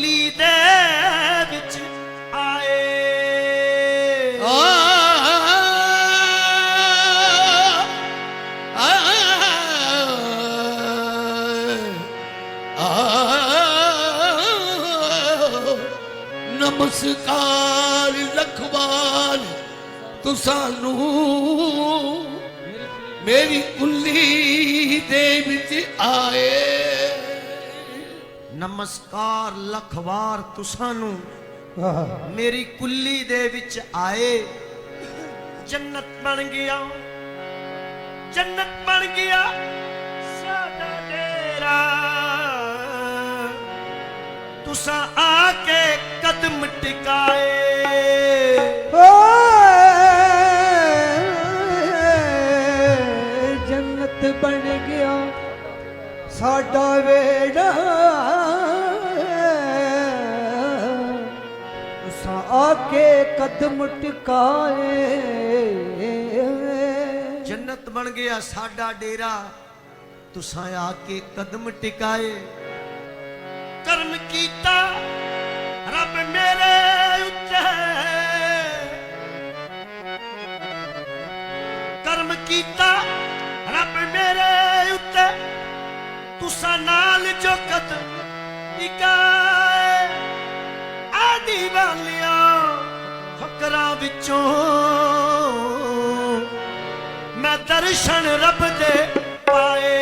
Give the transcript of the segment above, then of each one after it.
ਮੇਰੀ ਦੇ ਵਿੱਚ ਆਏ ਨਮਸਕਾਰ ਲਖਵਾਲ ਤੁਸਾਨੂੰ ਮੇਰੀ ਨਮਸਕਾਰ ਲੱਖ ਵਾਰ ਤੁਸਾਂ ਨੂੰ। ਮੇਰੀ ਕੁੱਲੀ ਦੇ ਵਿੱਚ ਆਏ ਜੰਨਤ ਬਣ ਗਿਆ। ਜੰਨਤ ਬਣ ਗਿਆ ਸਾਡਾ ਡੇਰਾ। ਤੁਸਾਂ ਆ ਕੇ ਕਦਮ ਟਿਕਾਏ। ਜੰਨਤ ਬਣ ਗਿਆ ਸਾਡਾ ਵੇੜਾ। ਕਦਮ ਟਿਕਾਏ। ਜੰਨਤ ਬਣ ਗਿਆ ਸਾਡਾ ਡੇਰਾ। ਤੁਸਾਂ ਆ ਕੇ ਕਦਮ ਟਿਕਾਏ। ਕਰਮ ਕੀਤਾ ਰੱਬ ਮੇਰੇ ਉੱਤੇ। ਕਰਮ ਕੀਤਾ ਰੱਬ ਮੇਰੇ ਉੱਤੇ। ਤੁਸਾਂ ਨਾਲ ਜੋ ਕਦਮ ਟਿਕਾਏ ਫਕਰਾਂ ਵਿੱਚੋਂ ਮੈਂ ਦਰਸ਼ਨ ਰੱਬ ਦੇ ਪਾਏ।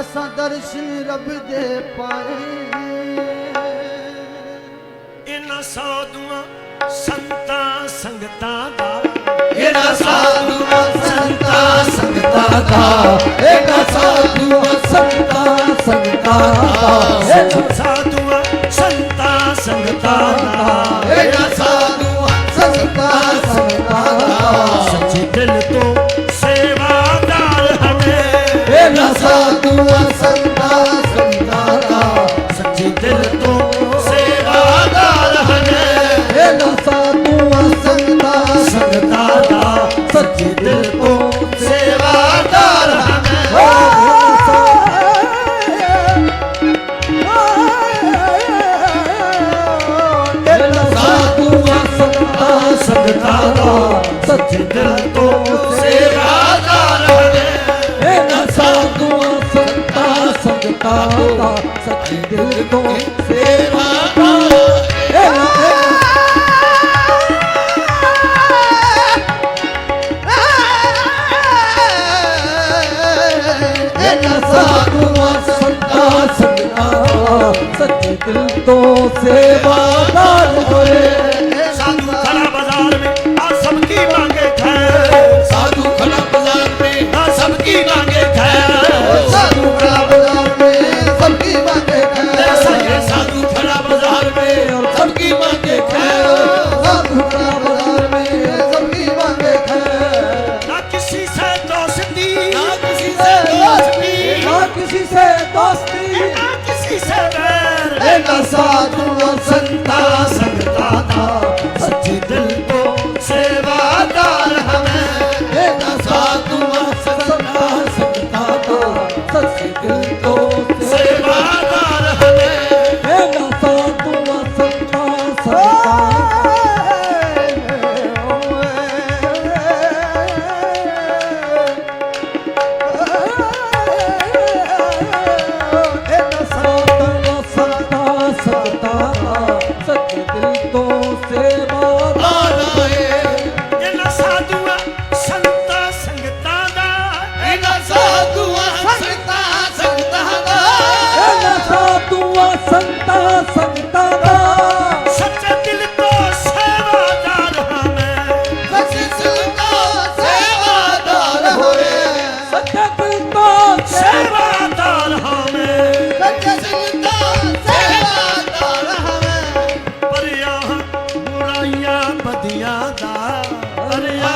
ਅਸਾਂ ਦਰਸ਼ਨ ਰੱਬ ਦੇ ਪਾਏ। ਇਹਨਾਂ ਸਾਧੂਆਂ ਸੰਤਾਂ ਸੰਗਤਾਂ ਦਾ ਇਹਦਾ ਸਾਧੂ ਸੰਤਾ ਸੰਗਤਾ ਦਾ ਇਹਦਾ ਸਾਧੂ ਸੰਤਾ ਸੰਗਤਾ ਦਾ ਇਹਨਾਂ ਸਾਧੂਆਂ ਸੰਤਾਂ ਸੰਗਤਾਂ ਦਾ ਇਹਦਾ ਸਾਧੂ ਸੰਤਾ ਸੰਗਤਾ ਦਾ ਸੱਚੇ ਦਿਲ ਤੋਂ ਸੇਵਾਦਾਰ ਹਮੇ। ਇਹਦਾ ਸਾਧੂ ਸੰਗਤਾ ਦਾ ਸੱਚੇ ਦਿਲ ਤੋਂ ਸੇਵਾ ਇਹਨਾਂ ਸਾਧੂ ਦਿਲ ਤੋਂ ਸੇਵਾਦਾਰ ਹੋਏ ਸੰਤਾ ਸੰਤਾ ਦਾ। ਸੱਚੇ ਦਿਲ ਤੋਂ ਸੇਵਾਦਾਰ ਹਾਂ ਮੈਂ ਸੱਚੇ ਦਿਲ ਤੋਂ ਸੇਵਾਦਾਰ ਹੋਏ ਸੱਚੇ ਦਿਲ ਤੋਂ ਸੇਵਾਦਾਰ ਹਾਂ ਮੈਂ ਸੱਚੇ ਦਿਲ ਤੋਂ ਸੇਵਾਦਾਰ ਹਾਂ ਮੈਂ ਪਰਿਆ ਬੁਰਾਈਆਂ ਬਦੀਆਂ ਦਾ। ਪਰਿਆ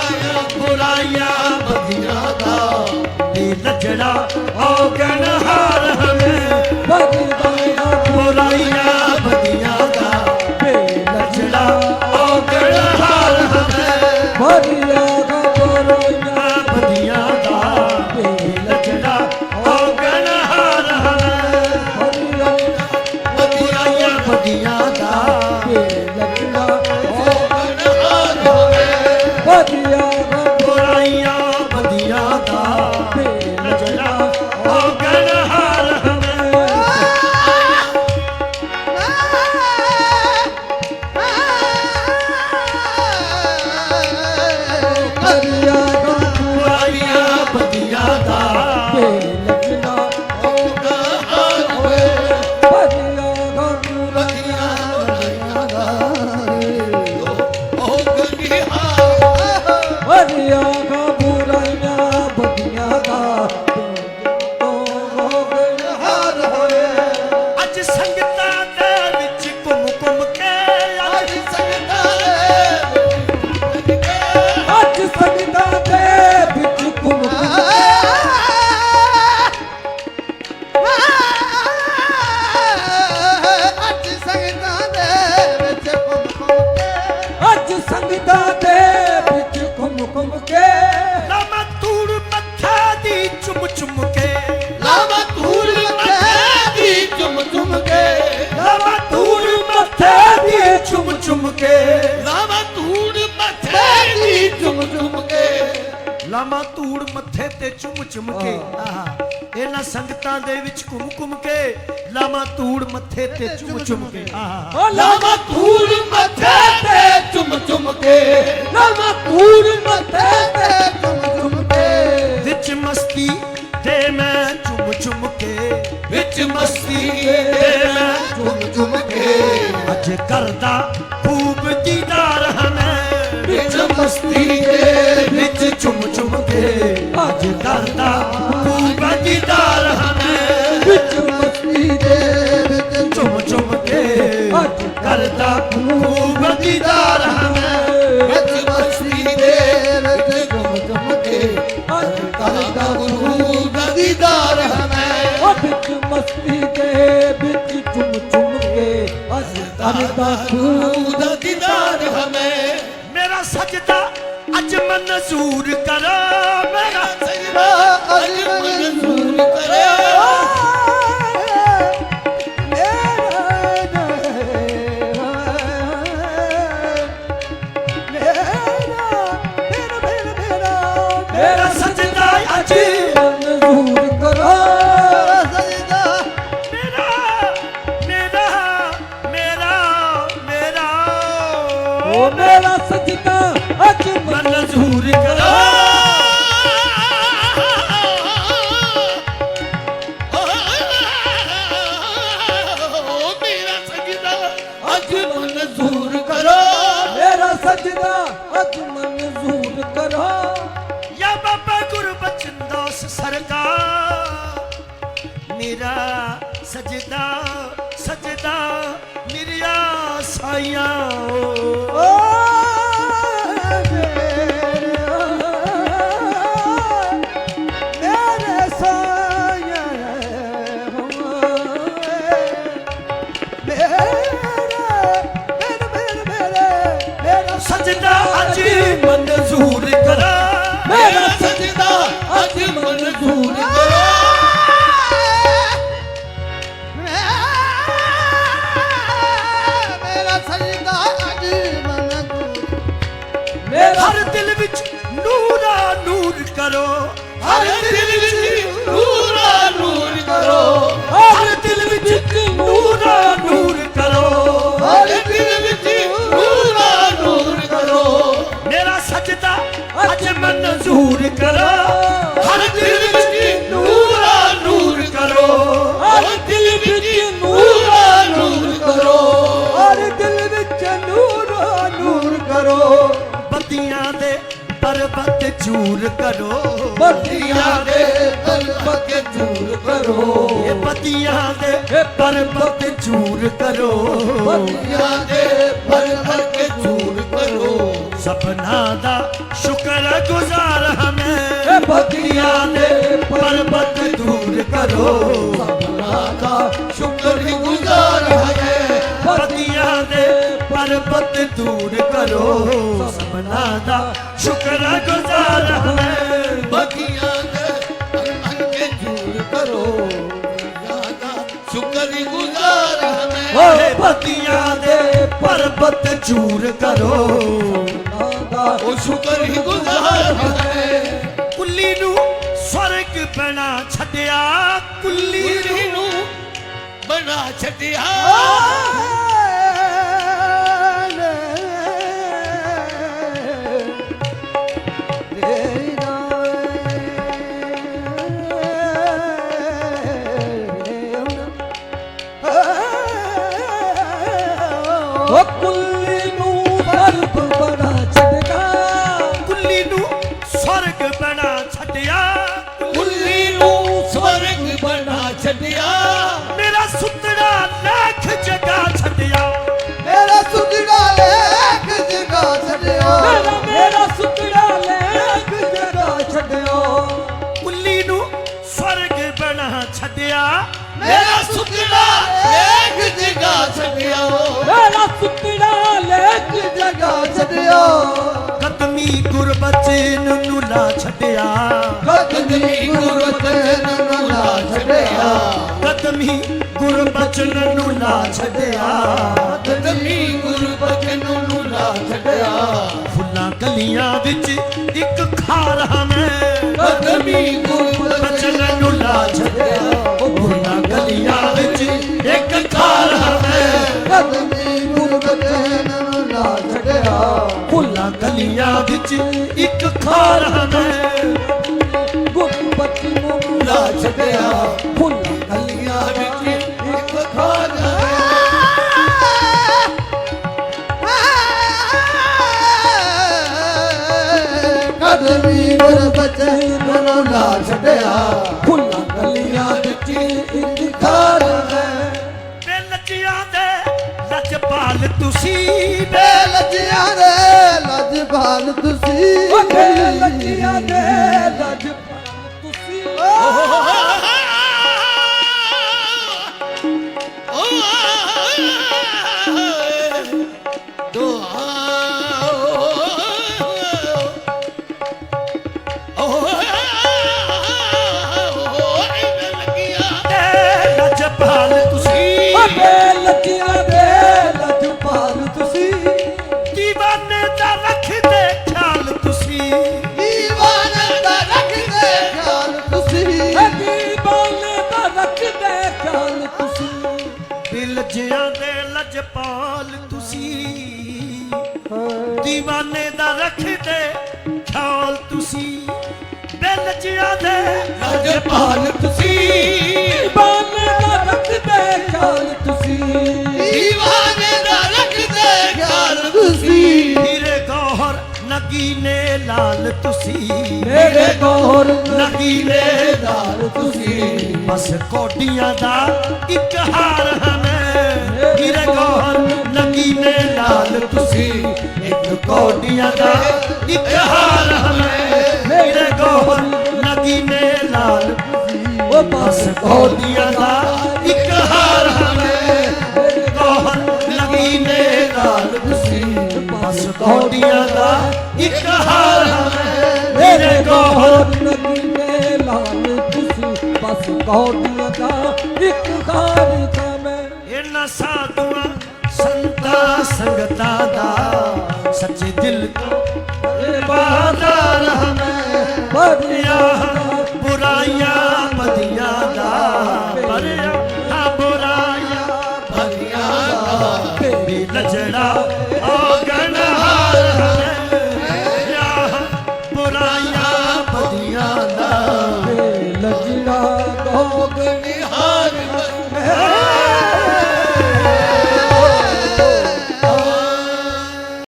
ਬੁਰਾਈਆਂ ਬਦੀਆਂ ਦਾ। ਦਿਲ ਜੜਾ ਲਾਮਾ ਤੂੜ ਮੱਥੇ ਤੇ ਚੁੰਮ ਚੁੰਮ ਕੇ। ਆਹ। ਇਹਨਾਂ ਸੰਗਤਾਂ ਦੇ ਵਿੱਚ ਘੁੰਮ ਘੁੰਮ ਕੇ ਲਾਮਾ ਤੂੜ ਮੱਥੇ ਤੇ ਚੁੰਮ ਚੁੰਮ ਕੇ। ਆਹ। ਓ ਲਾਵਾ ਧੂੜ ਮੱਥੇ ਤੇ ਚੁੰਮ ਚੁੰਮ ਕੇ। ਲਾਮਾ ਕੂੜ ਮੱਥੇ ਤੇ ਚੁੰਮ ਚੁੰਮ ਕੇ। ਵਿੱਚ ਮਸਤੀ ਤੇ ਮੈਂ ਚੁੰਮ ਚੁੰਮ ਕੇ। ਵਿੱਚ ਮਸਤੀ ਤੇ ਮੈਂ ਚੁੰਮ ਚੁੰਮ ਕੇ। ਅੱਜ ਕਰਦਾ ਖੂਬ ਦੀਦਾਰ ਹਮੇ ਵਿੱਚ ਮਸਤੀ ਕਰਦਾ। ਖੂਬ ਦੀਦਾਰ ਹਮੇ ਵਿੱਚ ਮਸਤੀ ਦੇ ਵਿੱਚ ਚੁੰਮ ਚੁੰਮ ਕੇ ਅੱਜ ਕਰਦਾ। ਖੂਬ ਦੀਦਾਰ ਹਮੇ ਵਿੱਚ ਮਸਤੀ ਦੇ ਵਿੱਚ ਚੁੰਮ ਚੁੰਮ ਕੇ ਅੱਜ ਕਰਦਾ ਗੁਰੂ। ਦਾ ਦੀਦਾਰ ਹਮੇ ਓ ਵਿੱਚ ਮਸਤੀ ਦੇ ਵਿੱਚ ਚੁੰਮ ਚੁੰਮ ਕੇ ਅੱਜ ਕਰਦਾ ਮੇਰਾ ਸਜਦਾ ਅੱਜ ਮਨਜ਼ੂਰ ਕਰੋ। ਸਜਦਾ ਅੱਜ ਅੱਜ ਮਨਜ਼ੂਰ ਕਰੋ। ਮੇਰਾ ਸਜਦਾ ਅੱਜ ਮਨਜ਼ੂਰ ਕਰੋ। ਯਾ ਬਾਬਾ ਗੁਰਬਚਨ ਦਾਸ ਸਰਕਾਰ। ਮੇਰਾ ਸਜਦਾ ਸਜਦਾ ਮੇਰੀਆ ਸਾਈਆਂ। ਓ ਸਜਦਾ ਅੱਜ ਮਨਜ਼ੂਰ ਕਰੋ। ਮੇਰਾ ਸਜਦਾ ਅੱਜ ਮਨਜ਼ੂਰ ਕਰੋ। ਮੇਰਾ ਸਜਦਾ ਅੱਜ ਮਨਜ਼ੂਰ ਮੇਰਾ ਹਰ ਦਿਲ ਵਿੱਚ ਨੂਰਾ ਨੂਰ ਕਰੋ। ਪਰਬਤ ਚੂਰ ਕਰੋ। ਬੱਤੀਆਂ ਦੇ ਤਲਬਤ ਦੂਰ ਕਰੋ। ਇਹ ਬੱਤੀਆਂ ਦੇ ਪਰਬਤ ਚੂਰ ਕਰੋ। ਬੱਤੀਆਂ ਦੇ ਪਰਬਤ ਦੂਰ ਕਰੋ। ਸਪਨਾ ਦਾ ਸ਼ੁਕਰ ਗੁਜ਼ਾਰ ਹਮੇ। ਬਖਤੀਆਂ ਦੇ ਪਰਬਤ ਦੂਰ ਕਰੋ। ਪਰਬਤ ਦੂਰ ਕਰੋ। ਸਪਨਾ ਦਾ ਸ਼ੁਕਰ ਗੁਜ਼ਾਰ ਹਮੇ ਬਖੀਆਂ ਦੇ ਅੰਗੇ ਜੂਰ ਕਰੋ। ਯਾਦਾ ਸ਼ੁਕਰ ਗੁਜ਼ਾਰ ਓਏ ਪਤੀਆਂ ਦੇ ਪਰਬਤ ਚੂਰ ਕਰੋ। ਉਹ ਸ਼ੁਕਰ ਹੀ ਗੁਜ਼ਾਰ ਹੈ। ਕੁੱਲੀ ਨੂੰ ਸਵਰਗ ਬਣਾ ਛੱਡਿਆ। ਕੁੱਲੀ ਨੂੰ ਬਣਾ ਛੱਡਿਆ। ਛੱਡਿਆ। ਮੇਰਾ ਸੁਧੜਾ ਲੇਖ ਜਗਾ ਛੱਡਿਆ। ਮੇਰਾ ਸੁਪਨਾ ਲੈਕ ਜਗਾ ਛੱਡਿਆ। ਕਦਮੀ ਗੁਰਬਚਨ ਨੂੰ ਲਾ ਛੱਡਿਆ। ਕਦਮੀ ਗੁਰਬਚਨ ਨੂੰ ਲਾ ਛੱਡਿਆ। ਕਦਮੀ ਗੁਰਬਚਨ ਨੂੰ ਲਾ ਛੱਡਿਆ। ਕਦਮੀ ਗੁਰਬਚਨ ਨੂੰ ਲਾ ਛੱਡਿਆ। ਫੁੱਲਾਂ ਕਲੀਆਂ ਵਿੱਚ ਇੱਕ ਖਾਰ ਹਮੇ। ਕਦਮੀ ਗੁਰਬਚਨ ਵਿੱਚ ਇੱਕ ਖਾਰ ਹਮੇ ਗੁਰਬਤ ਨੂੰ ਲਾ ਛੱਡਿਆ ਫੁੱਲਾਂ ਕਲੀਆਂ ਵਿੱਚ ਇੱਕ ਖਾਨ ਕਦਮੀ ਨੂੰ ਲਾ ਛੱਡਿਆ ਫੁੱਲਾਂ ਲਜਪਾਲ ਤੁਸੀਂ ਬੇ ਬੇਲਜਿਆਂ ਦੇ ਲਜਪਾਲ ਤੁਸੀਂ। ਮੇਰੇ ਲੱਕੀਆਂ ਦੇ ਲੱਜ ਤੁਸੀਂ। ਤੇ ਦੇ ਲਜਪਾਲ ਤੁਸੀਂ ਦੀਵਾਨੇ ਦਾ ਰੱਖਦੇ ਖਿਆਲ ਤੁਸੀਂ। ਬੇ ਲੱਜਿਆਂ ਦੇ। ਲਜਪਾਲ ਤੁਸੀਂ ਬਾਲੇ ਦਾ ਰੱਖਦੇ ਖਿਆਲ ਤੁਸੀਂ। ਦੀਵਾਨੇ ਦਾ ਰੱਖਦੇ ਖਿਆਲ ਤੁਸੀਂ। ਹੀਰੇ ਗੌਹਰ ਨਗੀਨੇ ਲਾਲ ਤੁਸੀਂ। ਮੇਰੇ ਗੌਰ ਨਗੀਨੇ ਦਾਲ ਤੁਸੀਂ। ਬਸ ਕੋਡੀਆਂ ਦਾ ਇੱਕ ਹਾਰ ਹਮੇ। ਹੀਰੇ ਗੌਹਰ ਨਗੀਨੇ ਲਾਲ ਤੁਸੀਂ। ਇੱਕ ਕੋਡੀਆਂ ਦਾ ਇੱਕ ਹਾਰ ਹਮੇ। ਹੀਰੇ ਗੌਹਰ ਨਗੀਨੇ ਲਾਲ ਉਹ ਬਸ ਕੋਡੀਆਂ ਦਾ ਇੱਕ ਹਾਰ ਹਮੇ। ਗੌਹਰ ਨਗੀਨੇ ਲਾਲ ਤੁਸੀਂ। ਬਸ ਕੋਡੀਆਂ ਦਾ ਇੱਕ ਹਾਰ ਹਮੇ। ਹੀਰੇ ਗੌਹਰ ਨਗੀਨੇ ਲਾਲ ਤੁਸੀਂ। ਬਸ ਕੌਡੀਆਂ ਦਾ ਇੱਕ ਖਾਰ ਮੈਂ ਇਹਨਾਂ ਸਾਧੂਆਂ ਸੰਤਾਂ ਸੰਗਤਾਂ ਦਾ ਸੱਚੇ ਦਿਲ ਤੋਂ ਇਬਾਦਤ ਹਮੇ ਬੜਿਆ ਬਰੀਆ ਬੁਰਾਈਆਂ